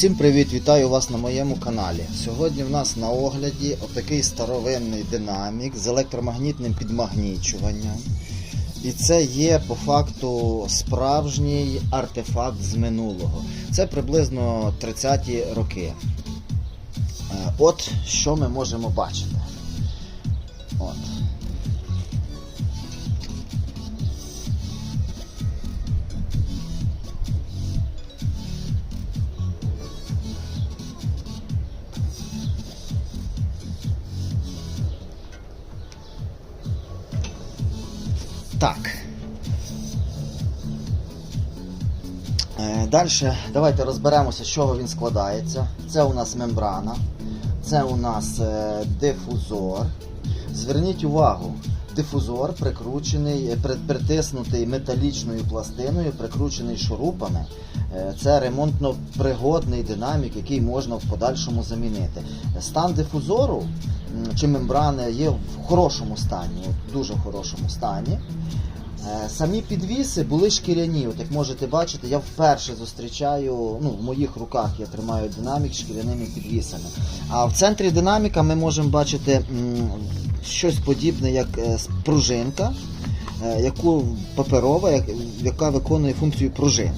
Усім привіт, вітаю вас на моєму каналі. Сьогодні в нас на огляді отакий старовинний динамік з електромагнітним підмагнічуванням. І це є по факту справжній артефакт з минулого. Це приблизно 30-ті роки. Е, От що ми можемо бачити. От. Так. Далі давайте розберемося, з чого він складається. Це у нас мембрана, це у нас е, дифузор. Зверніть увагу, дифузор прикручений, е, притиснутий металічною пластиною, прикручений шурупами. Е, Це ремонтно-пригодний динамік, який можна в подальшому замінити. Стан дифузору чи мембрани є в хорошому стані, в дуже хорошому стані. Е, Самі підвіси були шкіряні. От як можете бачити, я вперше зустрічаю, ну, в моїх руках я тримаю динамік шкіряними підвісами. А в центрі динаміка ми можемо бачити щось подібне, як е, пружинка, яку паперова, яка виконує функцію пружини.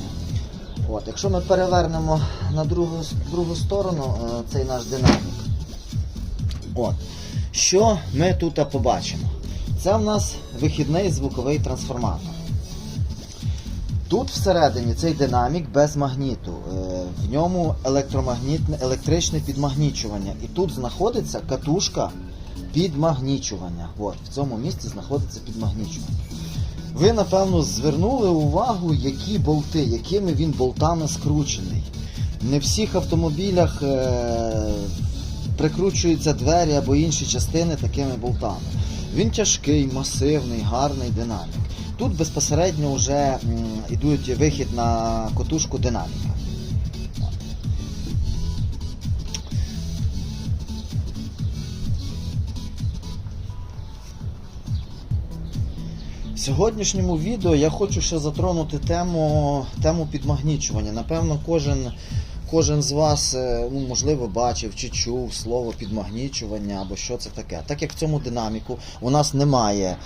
От, якщо ми перевернемо на другу, другу сторону е, цей наш динамік, от, що ми тут побачимо? Це в нас вихідний звуковий трансформатор. Тут всередині цей динамік без магніту. Е, В ньому електромагнітне, електричне підмагнічування. І тут знаходиться катушка підмагнічування. От, в цьому місці знаходиться підмагнічування. Ви, напевно, звернули увагу, які болти, якими він болтами скручений. Не в всіх автомобілях е, прикручуються двері або інші частини такими болтами. Він тяжкий, масивний, гарний динамік. Тут безпосередньо вже йдуть вихід на котушку динаміка. Сьогоднішньому відео я хочу ще затронути тему, тему підмагнічування. Напевно, кожен, кожен з вас е, ну, можливо бачив чи чув слово підмагнічування або що це таке. Так як в цьому динаміку у нас немає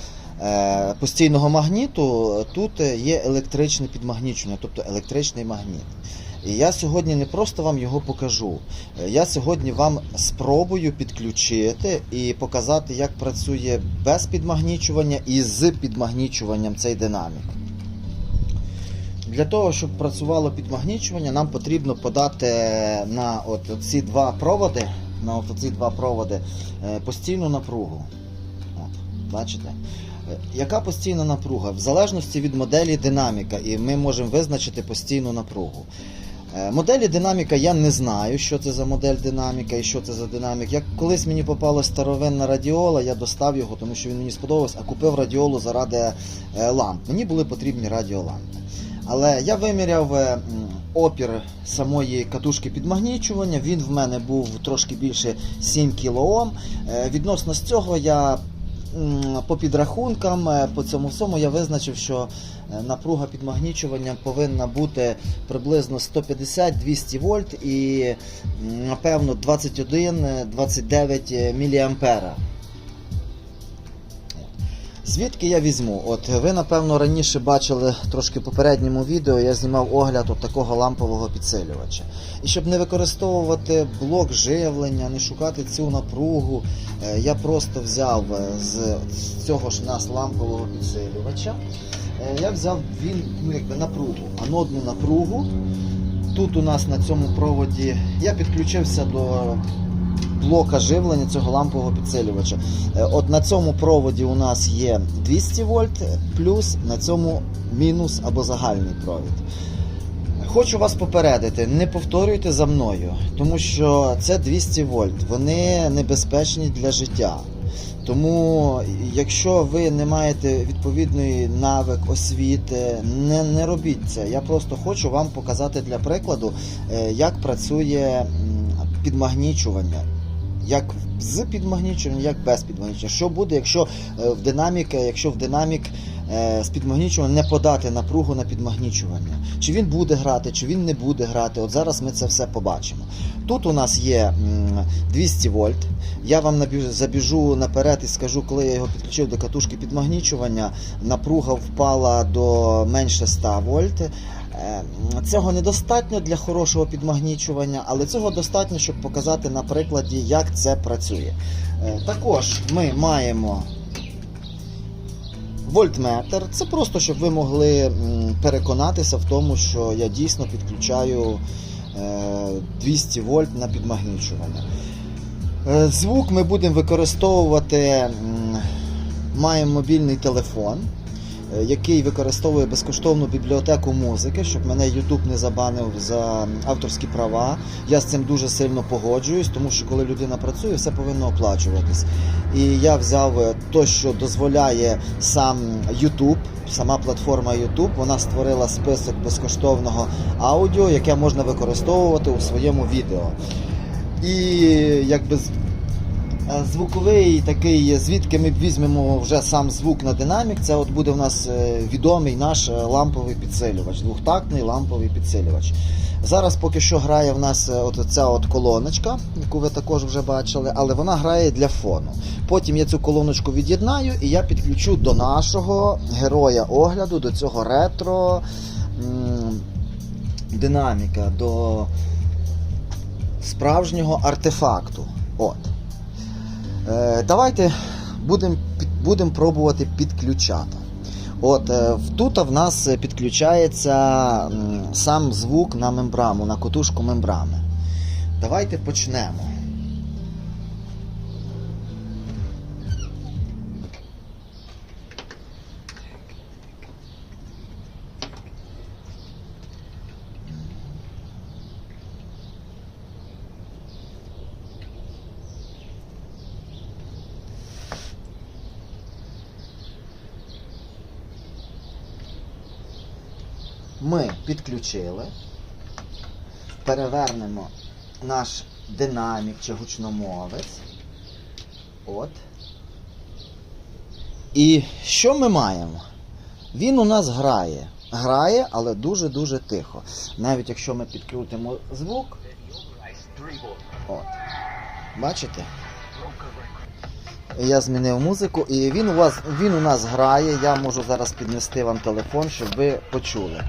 е, постійного магніту, тут є електричне підмагнічування, тобто електричний магніт. І я сьогодні не просто вам його покажу. Е, Я сьогодні вам спробую підключити і показати, як працює без підмагнічування і з підмагнічуванням цей динамік. Для того, щоб працювало підмагнічування, нам потрібно подати на от ці два проводи, на ці два проводи е, постійну напругу. От, бачите? Е, Яка постійна напруга? В залежності від моделі динаміка, і ми можемо визначити постійну напругу. Е, Моделі динаміка я не знаю, що це за модель динаміка і що це за динамік. Як колись мені попалась старовинна радіола, я достав його, тому що він мені сподобався, а купив радіолу заради е, ламп. Мені були потрібні радіолампи. Але я виміряв е, опір самої катушки підмагнічування. Він в мене був трошки більше 7 кОм. Відносно з цього я по підрахункам, е, по цьому всьому я визначив, що е, напруга підмагнічування повинна бути приблизно 150-200 вольт і напевно 21-29 мА. Звідки я візьму? От ви, напевно, раніше бачили трошки в попередньому відео, я знімав огляд от такого лампового підсилювача. І щоб не використовувати блок живлення, не шукати цю напругу, е, я просто взяв е, з, цього ж нас лампового підсилювача. е, Я взяв він ну, якби напругу, анодну напругу. Тут у нас на цьому проводі я підключився до блока живлення цього лампового підсилювача. Е, От на цьому проводі у нас є 200 вольт, плюс на цьому мінус або загальний провід. Хочу вас попередити, не повторюйте за мною, тому що це 200 вольт, вони небезпечні для життя. Тому, якщо ви не маєте відповідної навик, освіти, не, не робіть це. Я просто хочу вам показати для прикладу, е, як працює підмагнічування. Як з підмагнічуванням, як без підмагнічування. Що буде, якщо е, в динамік, якщо в динамік е, з підмагнічуванням не подати напругу на підмагнічування. Чи він буде грати, чи він не буде грати. От зараз ми це все побачимо. Тут у нас є 200 вольт. Я вам забіжу наперед і скажу, коли я його підключив до катушки підмагнічування, напруга впала до менше 100 вольт. Е, Цього недостатньо для хорошого підмагнічування, але цього достатньо, щоб показати на прикладі, як це працює. Е, Також ми маємо вольтметр. Це просто, щоб ви могли переконатися в тому, що я дійсно підключаю е, 200 вольт на підмагнічування. Е, Звук ми будемо використовувати. Маємо мобільний телефон, е, який використовує безкоштовну бібліотеку музики, щоб мене YouTube не забанив за авторські права. Я з цим дуже сильно погоджуюсь, тому що коли людина працює, все повинно оплачуватись. І я взяв е, то, що дозволяє сам YouTube, сама платформа YouTube, вона створила список безкоштовного аудіо, яке можна використовувати у своєму відео. І якби е, звуковий такий, звідки ми візьмемо вже сам звук на динамік, це от буде в нас е, відомий наш е, ламповий підсилювач, двохтактний ламповий підсилювач. Зараз поки що грає в нас е, от ця от колоночка, яку ви також вже бачили, але вона грає для фону. Потім я цю колоночку від'єднаю і я підключу до нашого героя огляду, до цього ретро динаміка, до справжнього артефакту. От. Е, давайте будемо будем пробувати підключати. От е, тут в нас підключається сам звук на мембраму, на котушку мембрани. Давайте почнемо. Ми підключили, перевернемо наш динамік чи гучномовець. От. І що ми маємо? Він у нас грає. Грає, але дуже-дуже тихо. Навіть якщо ми підкрутимо звук. От. Бачите? Я змінив музику, і він у вас він у нас грає. Я можу зараз піднести вам телефон, щоб ви почули.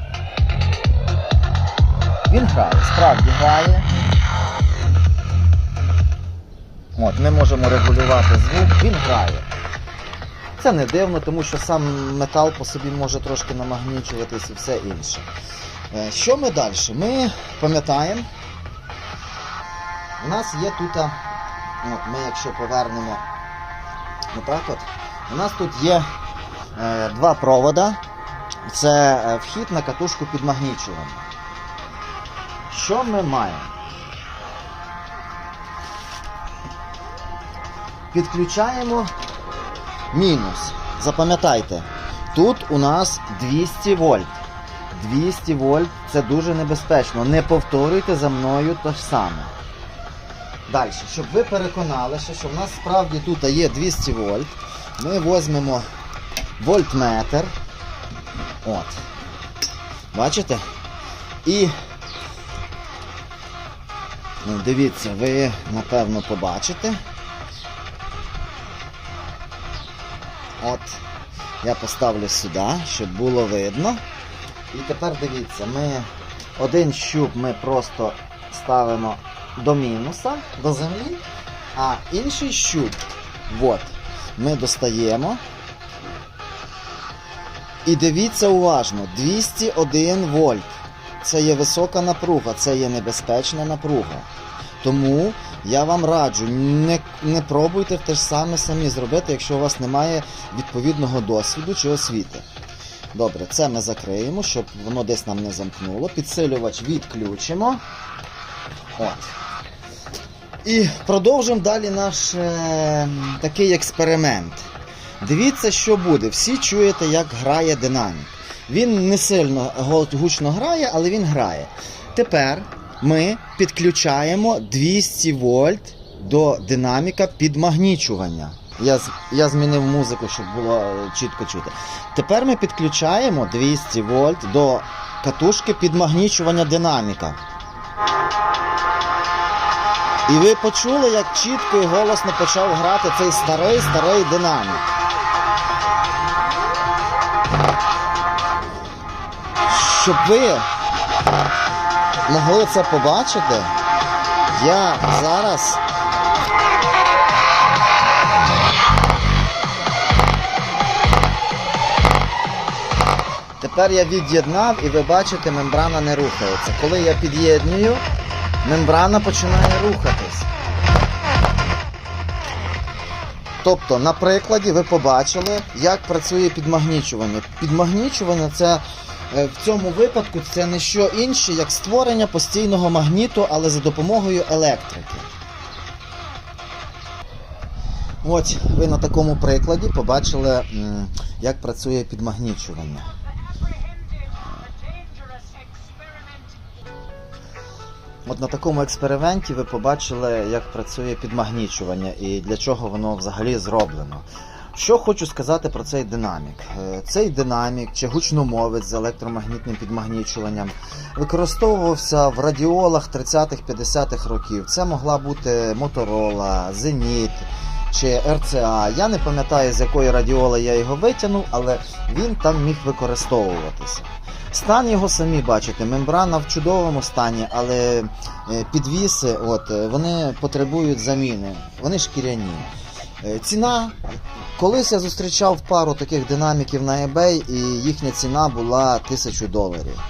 Він грає, справді грає. От, ми можемо регулювати звук, він грає. Це не дивно, тому що сам метал по собі може трошки намагнічуватись і все інше. Е, Що ми далі? Ми пам'ятаємо, у нас є тут, от ми якщо повернемо отак от, у нас тут є е, два провода. Це е, вхід на катушку підмагнічування. Що ми маємо? Підключаємо мінус. Запам'ятайте, тут у нас 200 вольт. 200 вольт це дуже небезпечно. Не повторюйте за мною те ж саме. Далі, щоб ви переконалися, що в нас справді тут є 200 вольт, ми візьмемо вольтметр. От. Бачите? І ну, дивіться, ви напевно побачите. От, я поставлю сюди, щоб було видно. І тепер дивіться, ми один щуп ми просто ставимо до мінуса, до землі, а інший щуп, от, ми достаємо. І дивіться уважно, 201 вольт. Це є висока напруга, це є небезпечна напруга. Тому я вам раджу, не, не пробуйте те ж саме самі зробити, якщо у вас немає відповідного досвіду чи освіти. Добре, це ми закриємо, щоб воно десь нам не замкнуло. Підсилювач відключимо. От. І продовжимо далі наш е, такий експеримент. Дивіться, що буде. Всі чуєте, як грає динамік. Він не сильно гучно грає, але він грає. Тепер ми підключаємо 200 вольт до динаміка підмагнічування. Я, я змінив музику, щоб було е, чітко чути. Тепер ми підключаємо 200 вольт до катушки підмагнічування динаміка. І ви почули, як чітко і голосно почав грати цей старий старий динамік. Щоб ви могли це побачити, я зараз. Тепер я від'єднав і ви бачите, мембрана не рухається. Коли я під'єднюю, мембрана починає рухатись. Тобто, на прикладі ви побачили, як працює підмагнічування. Підмагнічування це в цьому випадку це не що інше, як створення постійного магніту, але за допомогою електрики. От ви на такому прикладі побачили, як працює підмагнічування. От на такому експерименті ви побачили, як працює підмагнічування і для чого воно взагалі зроблено. Що хочу сказати про цей динамік. Е, Цей динамік чи гучномовець з електромагнітним підмагнічуванням використовувався в радіолах 30-х-50-х років. Це могла бути Motorola, Zenit чи RCA. Я не пам'ятаю, з якої радіоли я його витягнув, але він там міг використовуватися. Стан його самі бачите, мембрана в чудовому стані, але е, підвіси от, вони потребують заміни. Вони шкіряні. Е, Ціна. Колись я зустрічав пару таких динаміків на eBay, і їхня ціна була 1000 доларів.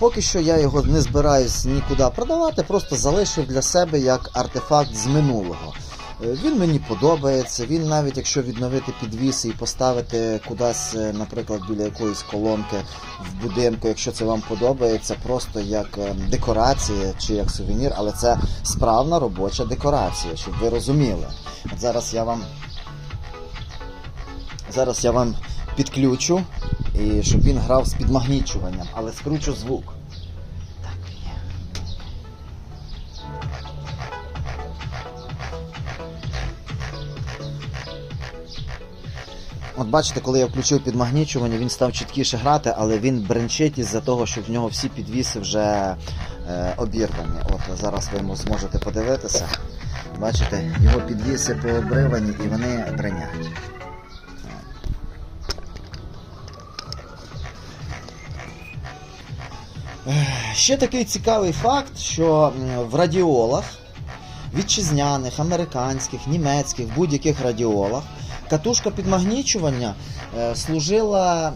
Поки що я його не збираюсь нікуди продавати, просто залишив для себе як артефакт з минулого. Е, Він мені подобається. Він навіть якщо відновити підвіси і поставити кудись, е, наприклад, біля якоїсь колонки в будинку, якщо це вам подобається, просто як е, декорація чи як сувенір, але це справна робоча декорація, щоб ви розуміли. Зараз я вам зараз я вам підключу, і щоб він грав з підмагнічуванням, але скручу звук. От бачите, коли я включив підмагнічування, він став чіткіше грати, але він бренчить із-за того, що в нього всі підвіси вже е, обірвані. От зараз ви зможете подивитися. Бачите, його підвіси пообривані і вони бренять. Ех, Ще такий цікавий факт, що в радіолах, вітчизняних, американських, німецьких, будь-яких радіолах, катушка підмагнічування е, служила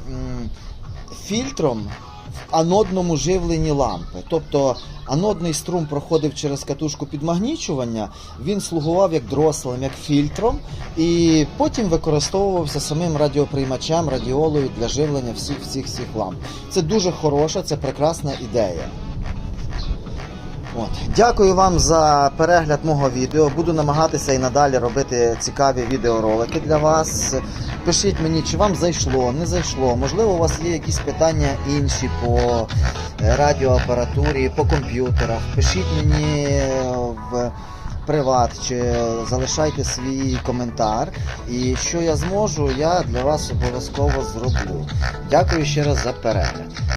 фільтром анодному живленні лампи. Тобто анодний струм проходив через катушку підмагнічування, він слугував як дрослем, як фільтром, і потім використовувався самим радіоприймачем, радіолою для живлення всіх всіх всіх ламп. Це дуже хороша, це прекрасна ідея. От. Дякую вам за перегляд мого відео. Буду намагатися і надалі робити цікаві відеоролики для вас. Пишіть мені, чи вам зайшло, не зайшло. Можливо, у вас є якісь питання інші по е, радіоапаратурі, по комп'ютерах. Пишіть мені в приват чи залишайте свій коментар. І що я зможу, я для вас обов'язково зроблю. Дякую ще раз за перегляд.